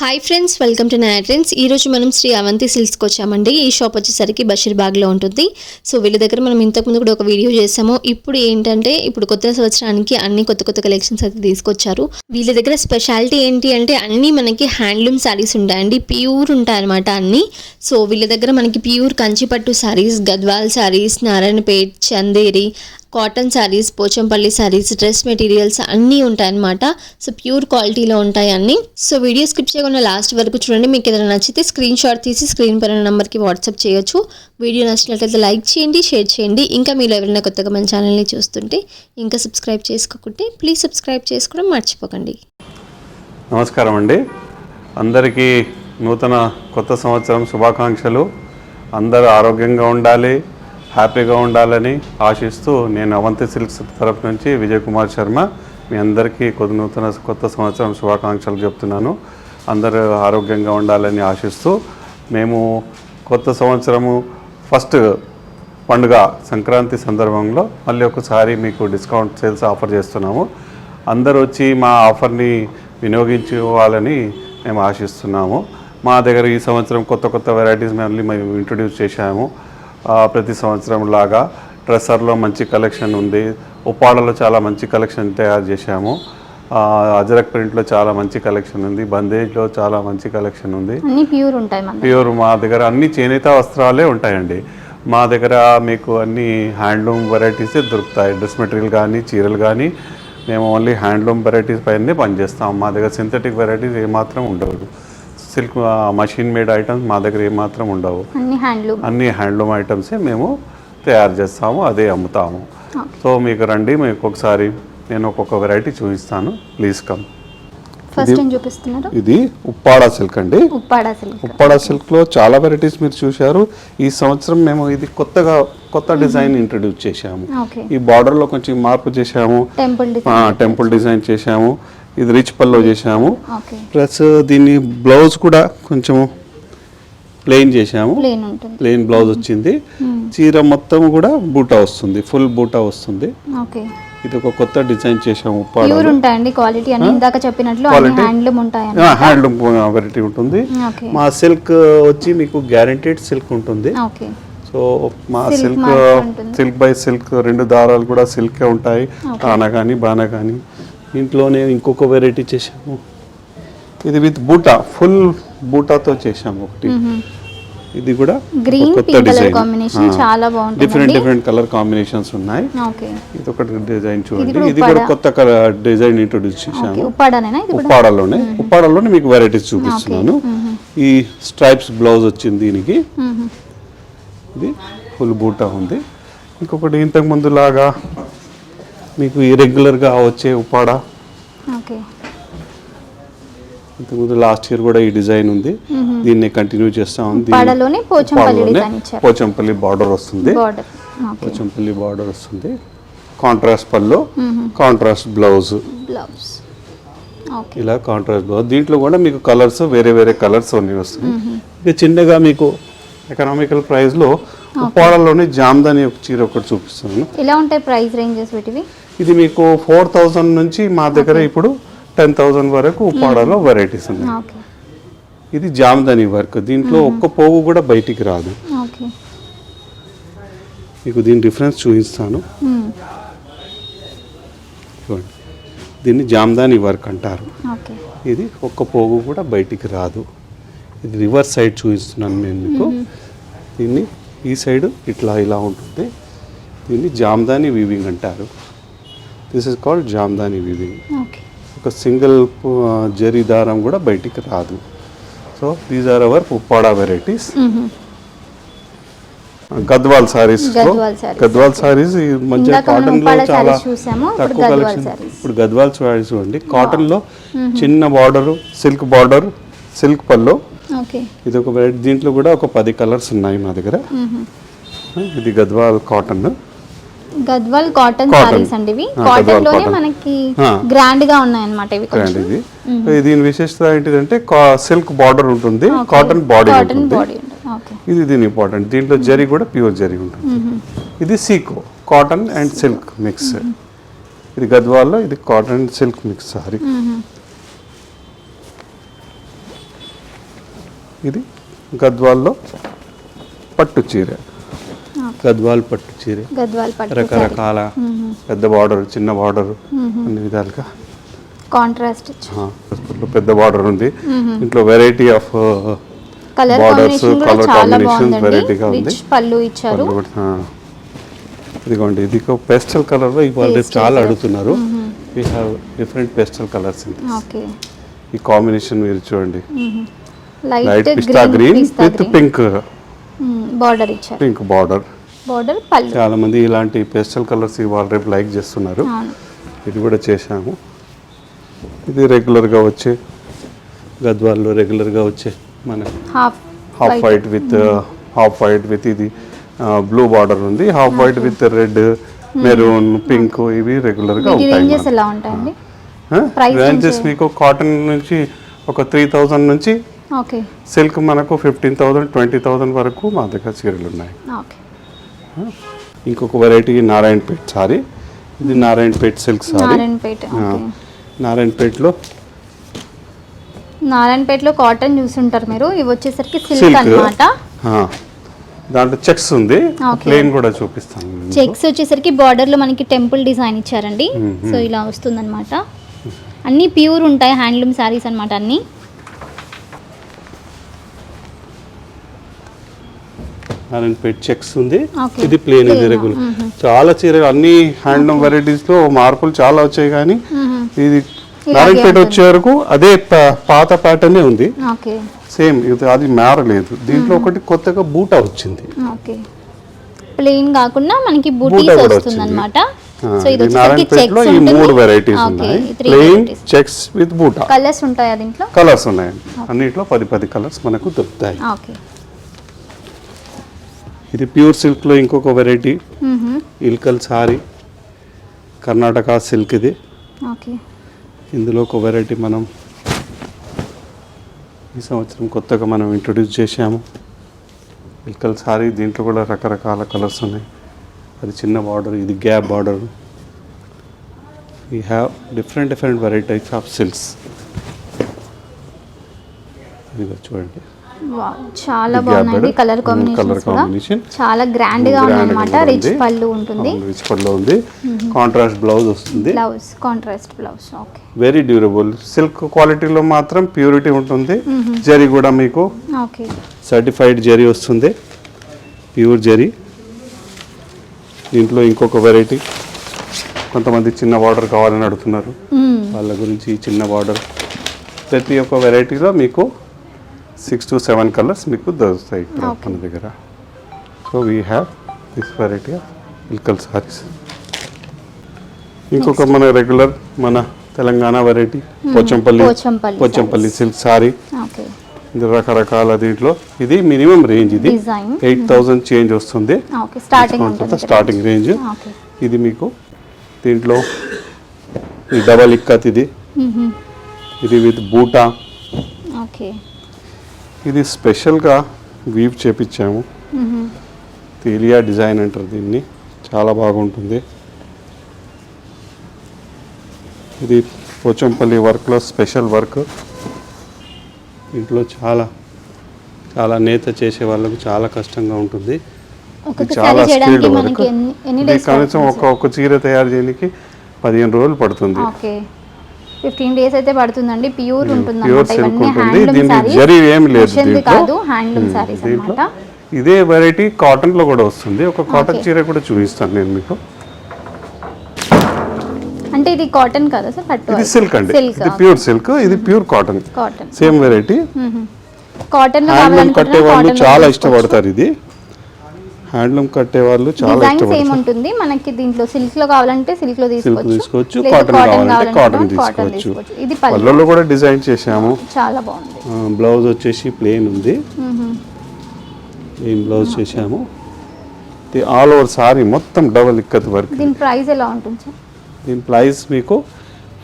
Hi friends welcome to Naya trends ఈ రోజు మనం శ్రీ అవంతి సిల్క్స్కి వచ్చామండి. ఈ షాప్ వచ్చేసరికి బషీర్బాగ్లో ఉంటుంది. సో వీళ్ళ దగ్గర మనం ఇంతకుముందు కూడా ఒక వీడియో చేసాము ఇప్పుడు ఏంటంటే ఇప్పుడు కొత్త సంవత్సరానికి అన్ని కొత్త కొత్త కలెక్షన్స్ అయితే తీసుకొచ్చారు. వీళ్ళ దగ్గర స్పెషాలిటీ ఏంటి అంటే అన్నీ మనకి హ్యాండ్లూమ్ శారీస్ ఉంటాయండి. ప్యూర్ ఉంటాయి అనమాట అన్ని. సో వీళ్ళ దగ్గర మనకి ప్యూర్ కంచిపట్టు saris Gadwal saris Narayanpet Chanderi cotton saris Pochampally saris dress materials అన్నీ ఉంటాయన్నమాట. సో ప్యూర్ క్వాలిటీలో ఉంటాయి అన్ని సో వీడియో స్కిప్ చేయకుండా లాస్ట్ వరకు చూడండి. మీకు ఏదైనా నచ్చితే స్క్రీన్ షాట్ తీసి స్క్రీన్ పైన నెంబర్కి వాట్సాప్ చేయొచ్చు. వీడియో నచ్చినట్లయితే లైక్ చేయండి షేర్ చేయండి. ఇంకా మీరు ఎవరైనా కొత్తగా మన ఛానల్ని చూస్తుంటే ఇంకా సబ్స్క్రైబ్ చేసుకోకుంటే ప్లీజ్ సబ్స్క్రైబ్ చేసుకోవడం మర్చిపోకండి. నమస్కారం అండి. అందరికీ నూతన కొత్త సంవత్సరం శుభాకాంక్షలు. అందరూ ఆరోగ్యంగా ఉండాలి. హ్యాపీగా ఉండాలని ఆశిస్తూ నేను అవంతి సిల్క్స్ తరఫు నుంచి విజయ్ కుమార్ శర్మ మీ అందరికీ కొద్ది నూతన కొత్త సంవత్సరం శుభాకాంక్షలు చెప్తున్నాను. అందరూ ఆరోగ్యంగా ఉండాలని ఆశిస్తూ మేము కొత్త సంవత్సరము ఫస్ట్ పండుగ సంక్రాంతి సందర్భంలో మళ్ళీ ఒకసారి మీకు డిస్కౌంట్ సేల్స్ ఆఫర్ చేస్తున్నాము. అందరూ వచ్చి మా ఆఫర్ని వినియోగించుకోవాలని మేము ఆశిస్తున్నాము. మా దగ్గర ఈ సంవత్సరం కొత్త కొత్త వెరైటీస్ మళ్ళీ మేము ఇంట్రొడ్యూస్ చేశాము. ప్రతి సంవత్సరం లాగా డ్రెస్సర్లో మంచి కలెక్షన్ ఉంది. ఉప్పాడలో చాలా మంచి కలెక్షన్ తయారు చేశాము. అజరక్ ప్రింట్లో చాలా మంచి కలెక్షన్ ఉంది. బందేజ్లో చాలా మంచి కలెక్షన్ ఉంది. ప్యూర్ ఉంటాయి ప్యూర్ మా దగ్గర అన్ని చేనేత వస్త్రాలే ఉంటాయండి. మా దగ్గర మీకు అన్ని హ్యాండ్లూమ్ వెరైటీస్ దొరుకుతాయి. డ్రెస్ మెటీరియల్ కానీ చీరలు కానీ మేము ఓన్లీ హ్యాండ్లూమ్ వెరైటీస్ పైనే పనిచేస్తాం. మా దగ్గర సింథటిక్ వెరైటీస్ ఏమాత్రం ఉండవు. సిల్క్ మషిన్ మేడ్ ఐటమ్స్ మా దగ్గర ఏమాత్రం ఉండవు. అన్ని హ్యాండ్లూమ్ ఐటమ్సే మేము తయారు చేస్తాము అదే అమ్ముతాము. సో మీకు రండి మీకు ఒకసారి నేను ఒక్కొక్క వెరైటీ చూపిస్తాను. ప్లీజ్ కమ్ ఇది ఉప్పాడ సిల్క్ అండి. ఉప్పాడ సిల్క్. సిల్క్లో చాలా వెరైటీస్ మీరు చూశారు. ఈ సంవత్సరం మేము ఇది కొత్తగా కొత్త డిజైన్ ఇంట్రడ్యూస్ చేశాము. ఓకే. ఈ బార్డర్లో కొంచెం మార్పు చేశాము. టెంపుల్ డిజైన్ చేశాము. ఇది రిచ్ పల్లో ఓకే ప్లస్ దీన్ని బ్లౌజ్ కూడా కొంచెం ప్లెయిన్ ఉంటుంది. ప్లెయిన్ బ్లౌజ్ వచ్చింది. చీర మొత్తం కూడా బూటా వస్తుంది. ఫుల్ బూటా వస్తుంది. ఇది ఒక కొత్త డిజైన్ ప్యూర్ ఉంటాయండి క్వాలిటీ అని ఇందాక చెప్పినట్లు? హ్యాండ్లూమ్ వెరైటీ ఉంటుంది. ఓకే మా సిల్క్ వచ్చి మీకు గ్యారంటీడ్ సిల్క్ ఉంటుంది. సో మా సిల్క్ ఉంటుంది. సిల్క్ బై సిల్క్ రెండు దారాలు కూడా సిల్కే ఉంటాయి. తానా కానీ బానా కానీ ఇంట్లోనే ఇంకొక వెరైటీ చేసాము ఇది విత్ బూటా ఫుల్ బూటాతో చేసాము ఒకటి. ఇది కూడా గ్రీన్ కలర్ కాంబినేషన్ చాలా డిఫరెంట్ బాగుంటుంది డిఫరెంట్ కలర్ కాంబినేషన్స్ ఉన్నాయి. ఓకే. ఇది ఒకటి డిజైన్ చూడండి. ఇది కూడా కొత్త కలర్ డిజైన్ ఇంట్రొడ్యూస్ ఉప్పాడనేనా? ఇది కూడా? ఉప్పాడలోనే. ఉప్పాడలోనే మీకు వెరైటీస్ చూపిస్తున్నాను. ఈ స్ట్రైప్స్ బ్లౌజ్ వచ్చింది దీనికి. ఇది ఫుల్ బూటా ఉంది. ఇంకొకటి ఇంతకు ముందు లాగా మీకు ఈ రెగ్యులర్గా వచ్చే ఉప్పాడ ఓకే. ఇంతకుముందు లాస్ట్ ఇయర్ కూడా ఈ డిజైన్ ఉంది. దీన్ని కంటిన్యూ చేస్తా ఉంది. పోచంపల్లి ఉప్పాడలోనే డిజైన్ ఇచ్చారు. పోచంపల్లి బార్డర్ వస్తుంది. పోచంపల్లి బార్డర్ వస్తుంది. కాంట్రాస్ట్ పళ్ళు కాంట్రాస్ట్ బ్లౌజ్ బ్లౌజ్ ఓకే. ఇలా కాంట్రాస్ట్ బ్లౌజ్ దీంట్లో కూడా మీకు కలర్స్ వేరే వేరే కలర్స్ అన్ని వస్తాయి. ఇక చిన్నగా మీకు ఎకనామికల్ ప్రైస్లో ఉప్పాడలోనే జామ్దాని ఒక చీర ఒకటి చూపిస్తున్నాను ఎలా ఉంటాయి ప్రైస్ రేంజెస్ వీటివి? ఇది మీకు ఫోర్ థౌజండ్ నుంచి మా దగ్గర ఇప్పుడు టెన్ థౌజండ్ వరకు ఉప్పాడలో వెరైటీస్ ఉన్నాయి. ఓకే ఇది జామ్దాని వర్క్. దీంట్లో ఒక్క పోగు కూడా బయటికి రాదు. మీకు దీని డిఫరెన్స్ చూపిస్తాను. చూడండి దీన్ని జామ్దాని వర్క్ అంటారు. ఇది ఒక్క పోగు కూడా బయటికి రాదు. ఇది రివర్స్ సైడ్ చూపిస్తున్నాను నేను మీకు. దీన్ని ఈ సైడ్ ఇట్లా ఇలా ఉంటుంది. దీన్ని జామ్దాని వీవింగ్ అంటారు. This is called Jamdani weaving ఒక సింగిల్ జరీ దారం కూడా బయటికి రాదు. So these are our Uppada varieties Gadwal sarees Gadwal sarees మనం కాటన్లో చాలా తక్కువ గద్వాల్ కలెక్షన్. ఇప్పుడు గద్వాల్ సారీస్ చూడండి. కాటన్లో చిన్న బార్డర్ సిల్క్ బార్డర్ సిల్క్ పళ్ళు. ఇది ఒక వెరైటీ దీంట్లో కూడా ఒక పది కలర్స్ ఉన్నాయి మా దగ్గర. ఇది Gadwal cotton Gadwal cotton. Sarees అండి ఇవి. కాటన్. లోనే. మనకి. గ్రాండ్గా ఉన్నాయన్నమాట ఇవి అండ్ కొంచెం ఇది. దీని విశేషత ఏంటిదంటే సిల్క్ బార్డర్ ఉంటుంది. కాటన్ బాడీ కాటన్ ఉంటుంది. బాడీ ఉంటుంది. ఓకే. ఇది దీని ఇంపార్టెంట్ దీంట్లో జరీ కూడా ప్యూర్ జరీ ఉంటుంది. ఇది Seeko. Cotton and silk mix. ఇది గద్వాల్లో ఇది cotton and silk mix saree. ఇది గద్వాల్లో పట్టు చీర. గద్వాల్ పట్టు చీర. గద్వాల్ పట్టు రకరకాల పెద్ద బార్డర్ చిన్న బార్డర్ అన్ని విధాలుగా. కాంట్రాస్ట్. పెద్ద బార్డర్ ఉంది. ఇంట్లో variety of colour Borders, combination కూడా colour చాలా combinations బాగుందండి. variety గా ఉంది. పళ్ళు ఇచ్చారు. ఇదిగోండి ఇది పెస్టల్ కలర్లో ఇవాళ చాలా. అడుగుతున్నారు. We have different pastel colours okay. ఈ కాంబినేషన్ మీరు చూడండి. Light pista green with pink border ఇచ్చారు. పింక్ బార్డర్ బార్డర్ పళ్ళు. చాలా మంది ఇలాంటి పెస్టల్ కలర్స్ ఇవాళ రేపు లైక్ చేస్తున్నారు. ఇది కూడా చేశాము. ఇది రెగ్యులర్గా వచ్చే గద్వాల్లో రెగ్యులర్గా వచ్చే మన half half white with half white with ఇది బ్లూ బార్డర్ ఉంది. Half white with red maroon pink ఇవి రెగ్యులర్గా ఉంటాయి రేంజెస్ మీకు కాటన్ నుంచి ఒక త్రీ థౌజండ్ నుంచి ఓకే సిల్క్ మనకు ఫిఫ్టీన్ థౌజండ్ ట్వంటీ థౌజండ్ వరకు మా దగ్గర చీరలు ఉన్నాయి ఓకే ఇంకొక వెరైటీ నారాయణపేట్ సారీ ఇది నారాయణపేట్ సిల్క్ సారీ నారాయణపేట నారాయణపేట్లో నారాయణపేటలో కాటన్ చూసుంటారు మీరు. ఇవి వచ్చేసరికి సిల్క్ అన్నమాట. దాంట్లో చెక్స్ ఉంది. ప్లేన్ కూడా చూపిస్తాను. చెక్స్ వచ్చేసరికి బార్డర్లో మనకి టెంపుల్ డిజైన్ ఇచ్చారండి. సో ఇలా వస్తుందన్నమాట. అన్ని ప్యూర్ ఉంటాయి హ్యాండ్లూమ్ శారీస్ అన్నమాట అన్ని. నారాయణపేట్ చెక్స్ ఉంది. ఇది ప్లేన్ రెగ్యులర్ చాలా చీరలు అన్ని హ్యాండ్లూమ్ వెరైటీస్లో మార్పులు చాలా వచ్చాయి కానీ ఇది నారాయణపేట వచ్చే వరకు అదే పాత ప్యాటర్న్ ఉంది. సేమ్ ఇది అది మారలేదు. దీంట్లో ఒకటి కొత్తగా బూటా వచ్చింది. ఓకే ప్లెయిన్ కాకుండా మనకి బూటా బూటీస్ కూడా వస్తుంది అనమాట సో ఇది నారాయణపేటలో ఈ మూడు వెరైటీస్ ఉన్నాయి. Plain varieties checks with buta colours ఉంటాయా దీంట్లో? కలర్స్ ఉన్నాయి అన్నిట్లో పది పది కలర్స్ మనకు దొరుకుతాయి. ఓకే ఇది ప్యూర్ సిల్క్లో ఇంకొక variety. Ilkal saree. Karnataka silk ఇది. ఇందులో ఒక వెరైటీ మనం ఈ సంవత్సరం కొత్తగా మనం ఇంట్రొడ్యూస్ చేశాము. ఇల్కల్ సారీ దీంట్లో కూడా రకరకాల కలర్స్ ఉన్నాయి. అది చిన్న బార్డర్ ఇది gap border. We have different different varieties of silks ఇదిగో చూడండి. చాలా gap కలర్. Mm, combination. చాలా గ్రాండ్గా ఉందన్నమాట. కూడా రిచ్ ఉంది. పళ్ళు ఉంటుంది. రిచ్ పల్లో ఉంది. కాంట్రాస్ట్ బ్లౌజ్ వస్తుంది. Blouse contrast blouse okay very durable silk క్వాలిటీలో మాత్రం ప్యూరిటీ ఉంటుంది. జరీ కూడా మీకు ఓకే సర్టిఫైడ్ జరీ వస్తుంది. ప్యూర్ జరీ దీంట్లో ఇంకొక వెరైటీ కొంతమంది చిన్న బార్డర్ కావాలని అడుగుతున్నారు. వాళ్ళ గురించి చిన్న బార్డర్ ప్రతి ఒక్క వెరైటీలో మీకు సిక్స్ టు సెవెన్ కలర్స్ మీకు దొరుకుతాయి ఇక్కడ మన దగ్గర. So we have this variety of Ilkal sarees ఇంకొక మన రెగ్యులర్ మన Telangana variety Pochampally Pochampally Pochampally silk saree రకరకాల దీంట్లో ఇది మినిమం రేంజ్ ఇది. ఎయిట్ థౌజండ్ చేంజ్ వస్తుంది. స్టార్టింగ్ స్టార్టింగ్ రేంజ్ ఇది మీకు దీంట్లో డబల్ ఇక్కత్ ఇది. ఇది విత్ బూటా. ఇది స్పెషల్గా వీవ్ చేపించాము తేలియా డిజైన్ అంటారు దీన్ని. చాలా బాగుంటుంది. ఇది పోచంపల్లి వర్క్లో స్పెషల్ వర్క్. ఇంట్లో చాలా చాలా నేత చేసే వాళ్ళకు చాలా కష్టంగా ఉంటుంది. చాలా ఇది డేస్ కనీసం ఒక ఒక చీర తయారు చేయడానికి పదిహేను రోజులు పడుతుంది. ఓకే. ఫిఫ్టీన్ డేస్ అయితే పడుతుందండి. ప్యూర్ ఉంటుంది ప్యూర్ సిల్క్ ఇవన్నీ ఉంటుంది. హ్యాండ్లూమ్ దీనికి సారీస్. జరీ ఏం లేదు కాదు హ్యాండ్లూమ్ సారీస్ అన్నమాట. ఇదే వెరైటీ కాటన్లో కూడా వస్తుంది. ఒక కాటన్. చీర కూడా చూపిస్తాను నేను మీకు. అంటే ఇది కాటన్ కదా సార్? పట్టు ఇది సిల్క్ అండి. ఇది ప్యూర్ సిల్క్ ఇది pure cotton cotton same variety cotton కట్టే వాళ్ళు చాలా. ఇష్టపడతారు ఇది. హ్యాండ్లూమ్ కట్టే వాళ్ళు చాలా డిజైన్స్ ఏముంటుంది? మనకి దీంట్లో సిల్క్లో కావాలంటే సిల్క్లో సిల్క్ తీసుకోవచ్చు తీసుకోవచ్చు కాటన్ కావాలంటే కాటన్ తీసుకోవచ్చు. ఇది పళ్ళు. పళ్ళలో కూడా డిజైన్ చేశాము. చాలా బాగుంది. బ్లౌజ్ వచ్చేసి ప్లెయిన్ ఉంది. ప్లెయిన్ బ్లౌజ్ చేశాము. ఇది ఆల్ ఓవర్ సారీ మొత్తం డబల్ ఇక్కత్ వర్క్ దీని ప్రైస్ ఎలా ఉంటుంది సార్? దీని ప్రైస్ మీకు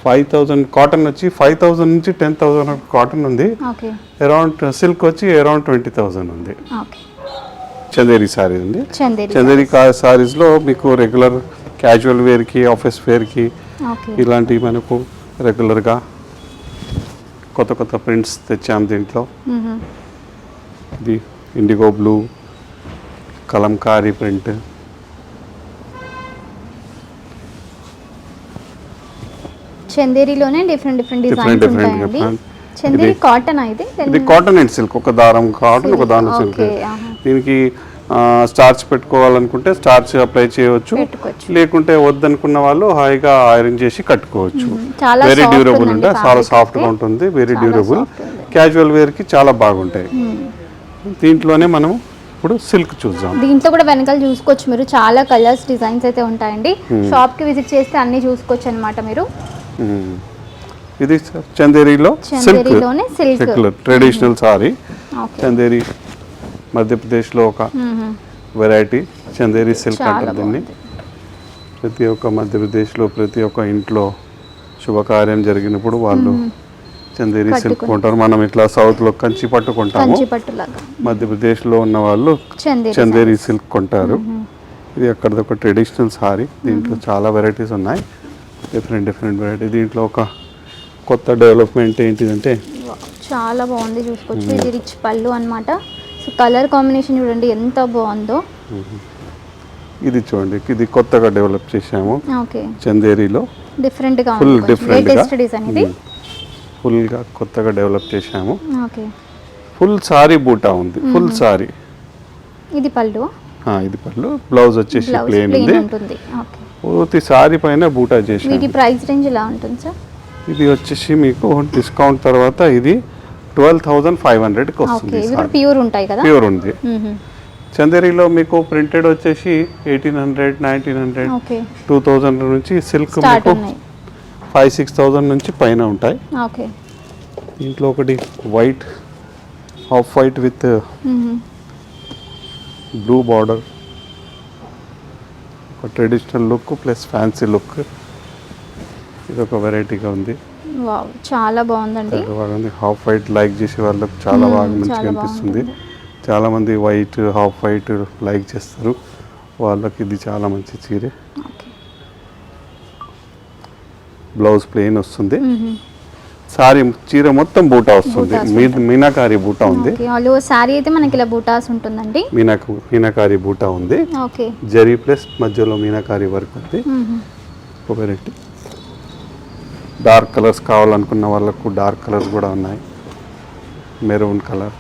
ఫైవ్ థౌజండ్ కాటన్ వచ్చి ఫైవ్ థౌజండ్ నుంచి టెన్ థౌజండ్ కాటన్ ఉంది. ఓకే. అరౌండ్ సిల్క్ వచ్చి అరౌండ్ ట్వంటీ థౌజండ్ ఉంది. ఓకే. చందేరి సారీ ఉంది చందేరి సారీస్లో మీకు రెగ్యులర్ క్యాజువల్ వేర్కి ఆఫీస్ వేర్కి ఇలాంటివి మనకు రెగ్యులర్గా కొత్త కొత్త ప్రింట్స్ తెచ్చాము దీంట్లో. ఇది ఇండిగో బ్లూ కలంకారీ ప్రింట్ చందేరిలోనే డిఫరెంట్ డిఫరెంట్ ఉంటాయండి. different. చందేరి కాటన్ ఇది? ఇది కాటన్ అండ్ సిల్క్ ఒక దారం కాటన్ ఒక దారం సిల్క్. దీనికి స్టార్చ్ పెట్టుకోవాలనుకుంటే స్టార్చ్ అప్లై చేయవచ్చు. లేకుంటే వద్దనుకున్న వాళ్ళు హాయిగా ఐరన్ చేసి కట్టుకోవచ్చు. చాలా వెరీ డ్యూరబుల్ అంటే చాలా fabric సాఫ్ట్గా అయితే. ఉంటుంది. Very durable. క్యాజువల్ వేర్కి చాలా బాగుంటాయి. దీంట్లోనే మనం ఇప్పుడు సిల్క్ చూద్దాం. దీంట్లో కూడా వెనకాల చూసుకోవచ్చు మీరు. చాలా కలర్స్ డిజైన్స్ అయితే ఉంటాయండి. షాప్కి విజిట్ చేస్తే అన్ని చూసుకోవచ్చు అనమాట మీరు. ఇది చందేరిలో సిల్క్. ట్రెడిషనల్ సారీ చందేరి మధ్యప్రదేశ్లో ఒక వెరైటీ చందేరి సిల్క్ అంటారు దీన్ని. ప్రతి ఒక్క మధ్యప్రదేశ్లో ప్రతి ఒక్క ఇంట్లో శుభకార్యం జరిగినప్పుడు వాళ్ళు చందేరి సిల్క్. కొంటారు. మనం ఇట్లా సౌత్లో కంచి పట్టుకుంటాము పట్టులాగా మధ్యప్రదేశ్లో ఉన్న వాళ్ళు చందేరి సిల్క్ కొంటారు. ఇది అక్కడది ఒక ట్రెడిషనల్ సారీ. దీంట్లో చాలా వెరైటీస్ ఉన్నాయి. Different different variety. దీంట్లో ఒక కొత్త డెవలప్మెంట్ ఏంటిదంటే చాలా బాగుంది చూసుకోవచ్చు. ఇది రిచ్ పళ్ళు అన్నమాట. సో కలర్ కాంబినేషన్ చూడండి ఎంత బాగుందో. ఇది చూడండి ఇది కొత్తగా డెవలప్ చేశాము. ఓకే. చందేరిలో. డిఫరెంట్గా ఫుల్ డిఫరెంట్ ఇది. ఫుల్గా కొత్తగా డెవలప్ చేశాము. ఓకే. ఫుల్ సారీ బూటా ఉంది. ఫుల్ సారీ ఇది పళ్ళు? ఇది పళ్ళు. బ్లౌజ్ వచ్చేసి ప్లేన్ ఉంది. ఉంటుంది. ఓకే. పూర్తి సారీ పైన బూటా చేశాము. వీటి ప్రైస్ రేంజ్ ఎలా ఉంటుంది సార్ ఇది వచ్చేసి మీకు డిస్కౌంట్ తర్వాత ఇది ట్వెల్వ్ థౌజండ్ ఫైవ్ హండ్రెడ్కి వస్తుంది ప్యూర్ ఉంటాయి కదా? ప్యూర్ ఉంది. చందేరిలో మీకు ప్రింటెడ్ వచ్చేసి eighteen hundred nineteen hundred two thousand నుంచి సిల్క్ మీకు ఫైవ్ సిక్స్ థౌజండ్ నుంచి పైన ఉంటాయి. దీంట్లో ఒకటి white off white with. Blue border. ఒక traditional look plus fancy look. ఇది ఒక వెరైటీగా ఉంది. వావ్ చాలా బాగుందండి. బాగుంది హాఫ్ వైట్ లైక్ చేసే వాళ్ళకి చాలా బాగా మంచిగా అనిపిస్తుంది. చాలా మంది వైట్ హాఫ్ వైట్ లైక్ చేస్తారు. వాళ్ళకి ఇది చాలా మంచి చీరే. బ్లౌజ్ ప్లెయిన్ వస్తుంది. సారీ చీర మొత్తం బూటా వస్తుంది. మీనాకారి బూటా ఉంది. శారీ అయితే మనకి ఇలా బూటాస్ ఉంటుందండి. మీనాకు మీనాకారి బూటా ఉంది. ఓకే. జరీ ప్లస్ మధ్యలో మీనాకారి వర్క్ ఉంది. మ్మ్. డార్క్ కలర్స్ కావాలనుకున్న వాళ్ళకు డార్క్ కలర్స్ కూడా ఉన్నాయి. మెరూన్ కలర్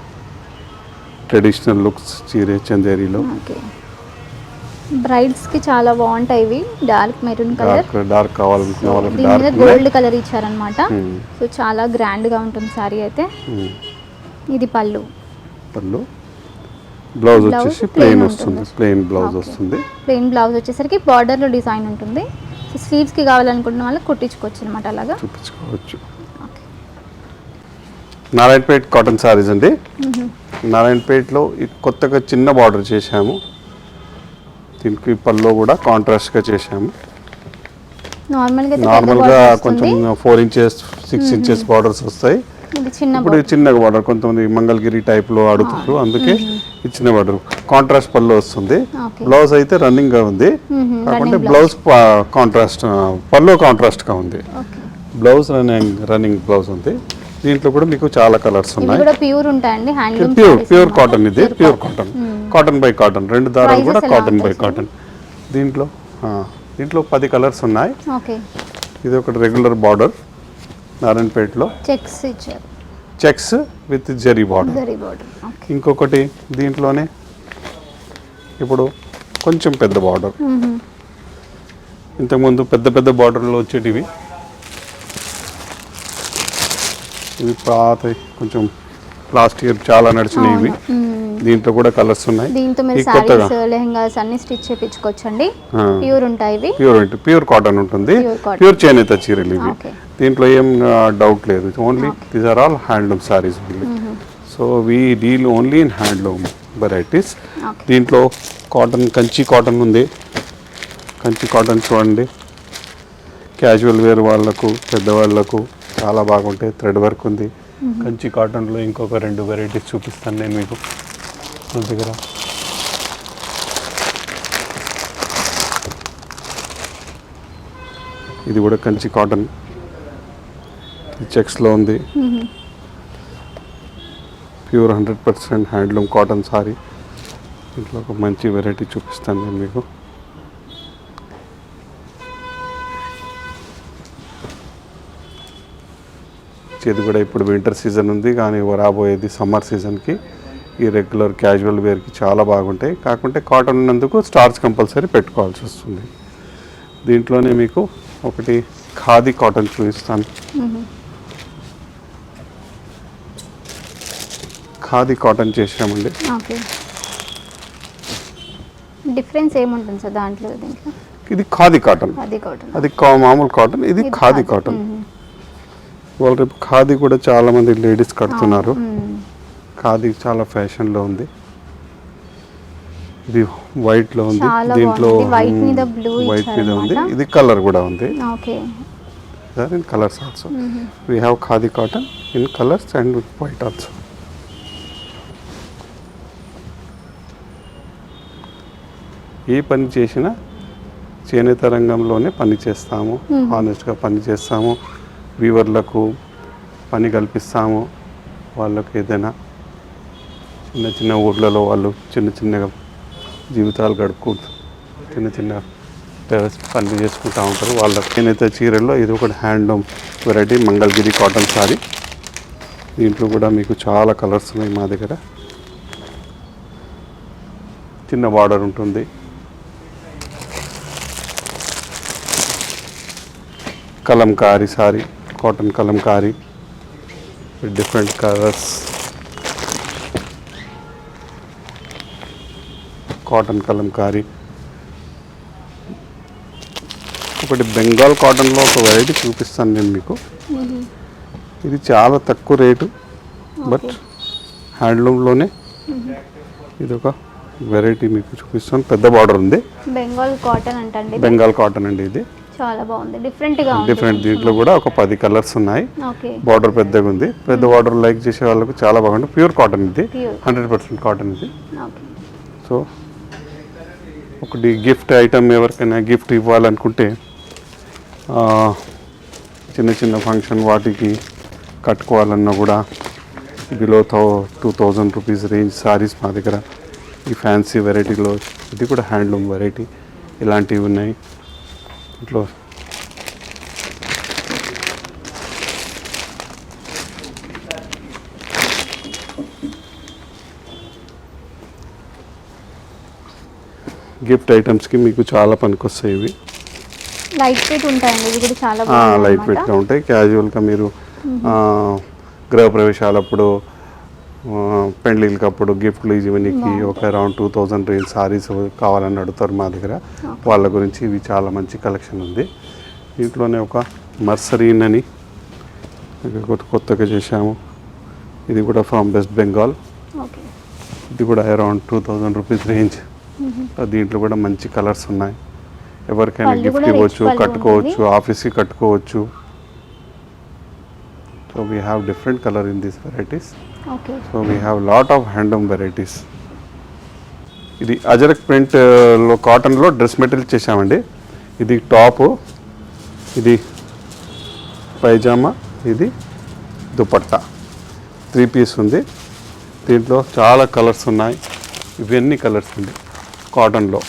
ట్రెడిషనల్ లుక్స్ చీరే చందేరిలో. ఓకే. బ్రైడ్స్కి చాలా బాగుంటాయి ఇవి. Dark maroon colour. డార్క్ కావాలనుకున్న వాళ్ళకి దీని మీద డార్క్ గోల్డ్ కలర్ ఇచ్చారనమాట. సో చాలా గ్రాండ్గా ఉంటుంది శారీ అయితే. ఇది పళ్ళు. పళ్ళు. బ్లౌజ్ వచ్చేసి ప్లెయిన్. వస్తుంది. Plain blouse. వస్తుంది. ప్లెయిన్ బ్లౌజ్ వచ్చేసరికి border లో డిజైన్ ఉంటుంది. సో స్లీవ్స్కి కావాలనుకుంటున్న వాళ్ళకి కుట్టించుకోవచ్చు అనమాట అలాగా? చూపించుకోవచ్చు. ఓకే. నారాయణపేట్ కాటన్ సారీస్ అండి. నారాయణపేట్లో కొత్తగా చిన్న బార్డర్ చేశాము. దీనికి పల్లో కూడా కాంట్రాస్ట్గా చేశాము. నార్మల్గా కొంచెం. Four inches six inches borders వస్తాయి. ఇప్పుడు. చిన్నగా బార్డర్ కొంతమంది మంగళగిరి టైప్లో అడుగుతారు అందుకే చిన్న బార్డర్ కాంట్రాస్ట్ పళ్ళు వస్తుంది. బ్లౌజ్ అయితే రన్నింగ్గా ఉంది. కాకుంటే బ్లౌజ్ కాంట్రాస్ట్ పళ్ళు కాంట్రాస్ట్గా ఉంది. బ్లౌజ్ రన్నింగ్ రన్నింగ్ బ్లౌజ్ ఉంది. దీంట్లో కూడా మీకు చాలా కలర్స్ ఉన్నాయి. ప్యూర్ ఉంటాయండి ప్యూర్ ప్యూర్ కాటన్ ఇది pure cotton cotton by cotton రెండు దారాలు కూడా కాటన్ బై కాటన్ దీంట్లో దీంట్లో పది కలర్స్ ఉన్నాయి. ఇది ఒకటి రెగ్యులర్ బార్డర్ నారాయణపేటలో. చెక్స్ ఇచ్చారు. Checks with zari border zari border okay. ఇంకొకటి దీంట్లోనే ఇప్పుడు కొంచెం పెద్ద బార్డర్. ఇంతకుముందు పెద్ద పెద్ద బార్డర్లో వచ్చేటివి. ఇవి పాత కొంచెం లాస్ట్ ఇయర్ చాలా నడిచినాయి ఇవి దీంట్లో కూడా కలర్స్ ఉన్నాయి. దీంతో మీరు శారీస్ లెహంగాస్ అన్ని స్టిచ్ చేయించుకోవచ్చండి ఆ. ప్యూర్ ఉంటాయి ఇవి. ప్యూర్ ప్యూర్ కాటన్ ఉంటుంది. ప్యూర్ చేనేత చీరలు ఇవి. దీంట్లో ఏం డౌట్ లేదు. Only these are all handloom sarees so we deal only in handloom varieties. దీంట్లో కాటన్ కంచి కాటన్ ఉంది. కంచి కాటన్ చూడండి. క్యాజువల్ వేర్ వాళ్ళకు పెద్దవాళ్ళకు చాలా బాగుంటాయి. థ్రెడ్ వర్క్ ఉంది. కంచి కాటన్లో ఇంకొక రెండు వెరైటీస్ చూపిస్తాను నేను మీకు. నా దగ్గర. ఇది కూడా కంచి కాటన్. చెక్స్లో ఉంది. Pure hundred percent handloom cotton saree. ఇంట్లో ఒక మంచి వెరైటీ చూపిస్తాను నేను మీకు. ఇది కూడా ఇప్పుడు వింటర్ సీజన్ ఉంది. కానీ రాబోయేది సమ్మర్ సీజన్కి ఈ రెగ్యులర్ క్యాజువల్ వేర్కి చాలా బాగుంటాయి. కాకుంటే కాటన్ ఉన్నందుకు స్టార్చ్ కంపల్సరీ పెట్టుకోవాల్సి వస్తుంది. దీంట్లోనే మీకు ఒకటి ఖాదీ కాటన్ చూపిస్తాను. ఖాదీ కాటన్ చేసామండి డిఫరెన్స్ ఏముంటుంది సార్ దాంట్లో ఇది ఖాదీ కాటన్ అది మామూలు కాటన్ ఇది ఖాదీ కాటన్ వాళ్ళ రేపు ఖాదీ కూడా చాలా మంది లేడీస్ కడుతున్నారు. ఖాదీ చాలా ఫ్యాషన్లో ఉంది. ఇది వైట్లో ఉంది. దీంట్లో మీద వైట్ మీద ఉంది. ఇది కలర్ కూడా ఉంది. Okay. In colours also we have khadi cotton in colours and white also ఏ పని చేసినా చేనేత రంగంలోనే పని చేస్తాము. హానెస్ట్గా పని చేస్తాము. వీవర్లకు పని కల్పిస్తాము. వాళ్ళకు ఏదైనా చిన్న చిన్న ఊర్లలో వాళ్ళు చిన్న చిన్నగా జీవితాలు గడుపుకుంటూ చిన్న చిన్న పనులు చేసుకుంటూ ఉంటారు. వాళ్ళ నేనైతే చీరల్లో ఇది ఒకటి handloom variety Mangalagiri cotton saree దీంట్లో కూడా మీకు చాలా కలర్స్ ఉన్నాయి మా దగ్గర. చిన్న బార్డర్ ఉంటుంది. Kalamkari saree cotton Kalamkari different colours cotton Kalamkari ఒకటి బెంగాల్ కాటన్లో ఒక వెరైటీ చూపిస్తాను నేను మీకు. ఇది చాలా తక్కువ రేటు బట్ హ్యాండ్లూమ్లోనే ఇది ఒక వెరైటీ మీకు చూపిస్తాను. పెద్ద బార్డర్ ఉంది. బెంగాల్ కాటన్ అంటండి బెంగాల్ కాటన్ అండి ఇది. చాలా బాగుంది. డిఫరెంట్గా ఉంది. డిఫరెంట్ దీంట్లో కూడా ఒక పది కలర్స్ ఉన్నాయి. బార్డర్ పెద్దగా ఉంది. పెద్ద బార్డర్ లైక్ చేసే వాళ్ళకు చాలా బాగుంది. ప్యూర్ కాటన్ ఇది. హండ్రెడ్ పర్సెంట్ కాటన్ ఇది. సో ఒకటి గిఫ్ట్ ఐటమ్ ఎవరికైనా గిఫ్ట్ ఇవ్వాలనుకుంటే చిన్న చిన్న ఫంక్షన్ వాటికి కట్టుకోవాలన్నా కూడా below thou two thousand rupees range sarees మా దగ్గర ఈ ఫ్యాన్సీ వెరైటీలో ఇది కూడా హ్యాండ్లూమ్ వెరైటీ ఇలాంటివి ఉన్నాయి. ఇట్లా గిఫ్ట్ ఐటమ్స్కి మీకు చాలా పనికొస్తాయి ఇవి. లైట్ వెయిట్ ఉంటాయండి కూడా చాలా లైట్. వెయిట్గా ఉంటాయి. క్యాజువల్గా మీరు గృహప్రవేశాలప్పుడు ఆ, పెళ్ళిళ్ళకప్పుడు గిఫ్ట్లు ఇవన్నీకి ఒక around two thousand range sarees కావాలని అడుగుతారు మా దగ్గర. వాళ్ళ గురించి ఇవి చాలా మంచి కలెక్షన్ ఉంది. దీంట్లోనే ఒక మర్సరీన్ అని కొత్తగా చేశాము. ఇది కూడా ఫ్రమ్ వెస్ట్ బెంగాల్. ఇది కూడా around two thousand rupees range. దీంట్లో కూడా మంచి కలర్స్ ఉన్నాయి. ఎవరికైనా గిఫ్ట్ ఇవ్వచ్చు కట్టుకోవచ్చు ఆఫీస్కి కట్టుకోవచ్చు. So we have different colour in these varieties so we have lot of handloom varieties ఇది అజరక్ ప్రింట్లో uh, కాటన్లో డ్రెస్ మెటీరియల్ చేసామండి ఇది టాప్ ఇది పైజామా ఇది దుపట్టా. త్రీ పీస్ ఉంది. దీంట్లో చాలా కలర్స్ ఉన్నాయి. ఇవన్నీ కలర్స్ ఉంది కాటన్లో.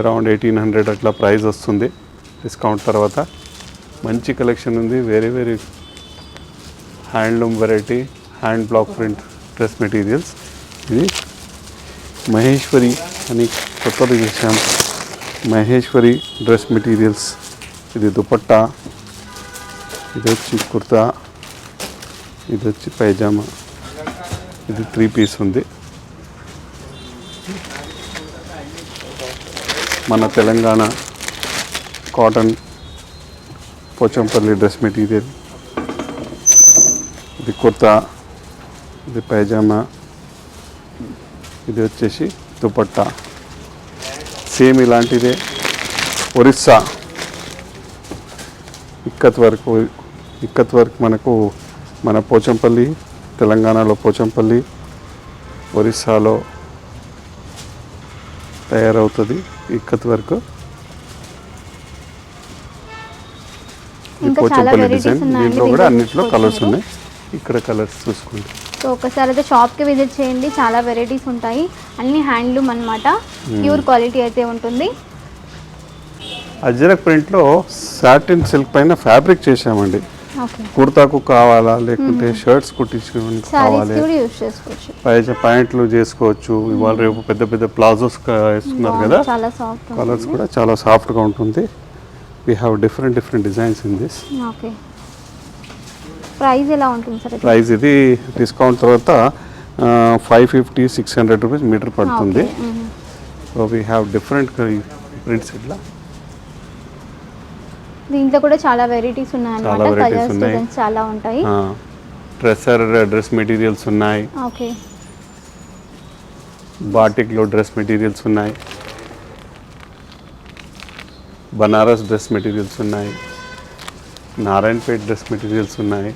అరౌండ్ ఎయిటీన్ హండ్రెడ్ అట్లా ప్రైస్ వస్తుంది. డిస్కౌంట్ తర్వాత మంచి కలెక్షన్ ఉంది. Very very handloom variety hand block print dress materials. ఇది మహేశ్వరి అని కొత్తది చేశాం. Maheshwari dress materials. ఇది దుపట్టా ఇది వచ్చి కుర్తా ఇది వచ్చి పైజామా. ఇది త్రీ పీస్ ఉంది. మన Telangana cotton Pochampally dress material. ఇది కుర్తా ఇది పైజామా ఇది వచ్చేసి దుపట్టా. సేమ్ ఇలాంటిదే. ఒరిస్సా. ఇక్కత్ వరకు ఇక్కత్ వరకు మనకు మన పోచంపల్లి తెలంగాణలో పోచంపల్లి ఒరిస్సాలో తయారవుతుంది ఇక్కత్ వరకు. పోచంపల్లి డిజైన్. దీంట్లో కూడా అన్నిట్లో కలర్స్. ఉన్నాయి. ఇక్కడ కలర్స్ చూసుకోండి సో ఒకసారి అయితే షాప్కి విజిట్ చేయండి. చాలా వెరైటీస్ ఉంటాయి. అన్ని హ్యాండ్లూమ్ అనమాట ప్యూర్ క్వాలిటీ అయితే ఉంటుంది. అజ్రక్ ప్రింట్లో సాటిన్ సిల్క్ పైన ఫ్యాబ్రిక్ చేసామండి ఓకే. కుర్తాకు కావాలా లేకుంటే షర్ట్స్ కుట్టించుకోవడానికి కావాలి. ప్యాంట్లు చేసుకోవచ్చు. ఇవాళ రేపు పెద్ద పెద్ద ప్లాజోస్ వేస్తున్నారు కదా. చాలా సాఫ్ట్ కలర్స్ కూడా చాలా సాఫ్ట్గా ఉంటుంది. We have different different designs in this okay. Price ఎలా ఉంటుంది సార్? ప్రైస్ ఇది డిస్కౌంట్ తర్వాత five fifty six hundred rupees meter పడుతుంది. So we have different prints ఇట్లా దీంట్లో కూడా చాలా వెరైటీస్ చాలా ఉన్నాయన్నమాట varieties కలర్స్ ఉన్నాయి. చాలా ఉంటాయి. డ్రెస్సర్ డ్రెస్ మెటీరియల్స్ ఉన్నాయి. ఓకే. బాటిక్లో డ్రెస్ మెటీరియల్స్ ఉన్నాయి. బనారస్ డ్రెస్ మెటీరియల్స్ ఉన్నాయి. నారాయణపేట్ డ్రెస్ మెటీరియల్స్ ఉన్నాయి.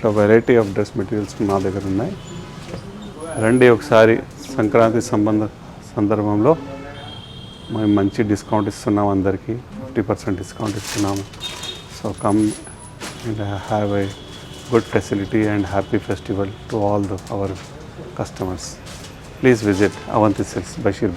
ఇట్లా వెరైటీ ఆఫ్ డ్రెస్ మెటీరియల్స్ మా దగ్గర ఉన్నాయి. రండి ఒకసారి సంక్రాంతి సంబంధ సందర్భంలో మేము మంచి డిస్కౌంట్ ఇస్తున్నాం అందరికీ. ఫిఫ్టీ పర్సెంట్ డిస్కౌంట్ ఇస్తున్నాము. So come and have a good facility and happy festival to all the our customers please visit Avanthi Silks Bashir